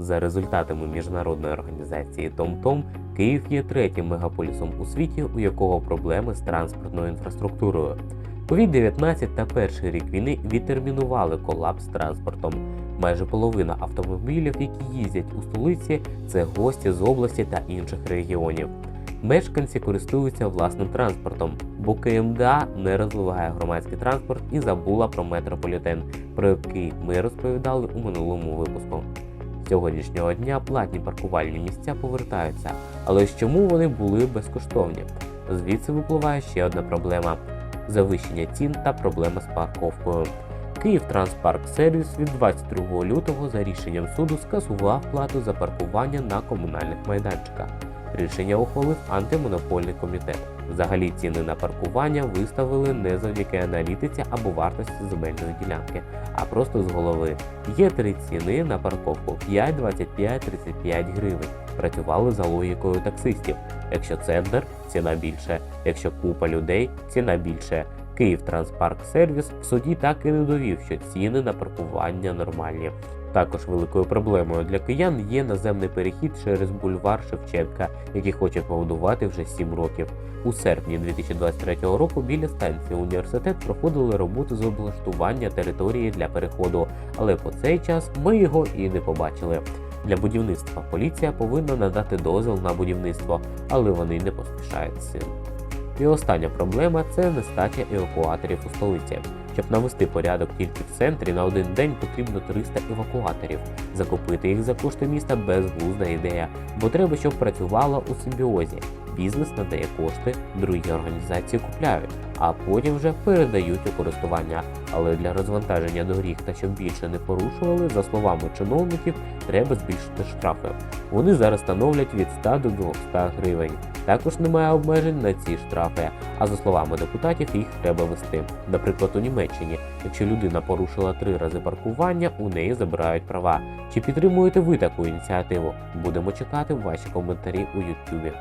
За результатами міжнародної організації TomTom, Київ є третім мегаполісом у світі, у якого проблеми з транспортною інфраструктурою. COVID-19 та перший рік війни відтермінували колапс транспортом. Майже половина автомобілів, які їздять у столиці, це гості з області та інших регіонів. Мешканці користуються власним транспортом, бо КМДА не розвиває громадський транспорт і забула про метрополітен, про який ми розповідали у минулому випуску. Сьогоднішнього дня платні паркувальні місця повертаються, але ж чому вони були безкоштовні? Звідси випливає ще одна проблема: завищення цін та проблема з парковкою. Київ Транспарк Сервіс від 22 лютого за рішенням суду скасував плату за паркування на комунальних майданчиках. Рішення ухвалив антимонопольний комітет. Взагалі ціни на паркування виставили не завдяки аналітиці або вартості земельної ділянки, а просто з голови. Є три ціни на парковку 5, 25, 35 гривень. Працювали за логікою таксистів. Якщо центр, ціна більше. Якщо купа людей, ціна більше. Київ Транспарк Сервіс в суді так і не довів, що ціни на паркування нормальні. Також великою проблемою для киян є наземний перехід через бульвар Шевченка, який хоче побудувати вже 7 років. У серпні 2023 року біля станції університет проходили роботи з облаштування території для переходу, але по цей час ми його і не побачили. Для будівництва поліція повинна надати дозвіл на будівництво, але вони не поспішають з цим. І остання проблема це нестача евакуаторів у столиці. Щоб навести порядок тільки в центрі на один день потрібно 300 евакуаторів. Закупити їх за кошти міста безглузда ідея, бо треба, щоб працювало у симбіозі. Бізнес надає кошти, другі організації купляють, а потім вже передають у користування. Але для розвантаження доріг та щоб більше не порушували, за словами чиновників, треба збільшити штрафи. Вони зараз становлять від 100 до 200 гривень. Також немає обмежень на ці штрафи. А за словами депутатів, їх треба вести. Наприклад, у Німеччині, якщо людина порушила три рази паркування, у неї забирають права. Чи підтримуєте ви таку ініціативу? Будемо чекати ваші коментарі у Ютубі.